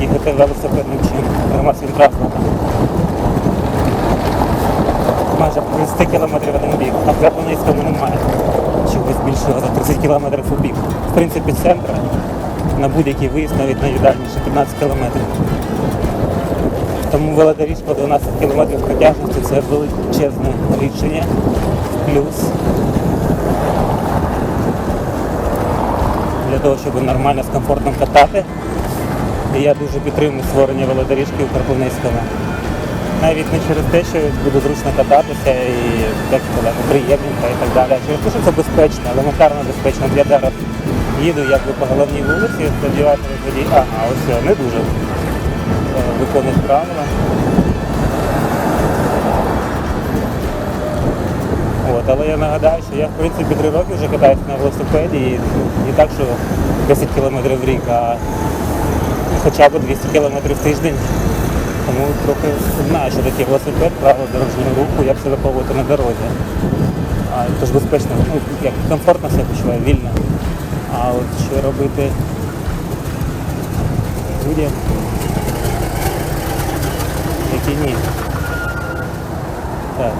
їхати велосипедним чим громадським транспортом. Майже 30 кілометрів один бік, а в Кропивницькому немає чогось більшого за 30 кілометрів у бік. В принципі, центр на будь-який виїзд навіть найдальніше 15 кілометрів. Тому велодоріжка 12 кілометрів протяжності це величезне рішення. Плюс для того, щоб нормально з комфортом катати. І я дуже підтримую створення велодоріжки у Кропивницькому. Навіть не через те, що буде зручно кататися і так сказати, приємненько і так далі, через те, що це безпечно, елементарно безпечно. Я зараз їду якби по головній вулиці, сподіваюся, водій, ага, ось не дуже е, виконують правила. От, але я нагадаю, що я в принципі три роки вже катаюся на велосипеді і не так, що 10 кілометрів в рік, а хоча б 200 кілометрів в тиждень. Тому трохи знаю, що таке велосипед, правила дорожнього руху, як себе поводити на дорозі. А, тож безпечно, ну, як комфортно себе почуваю, вільно. А от що робити людям, які ні. Так.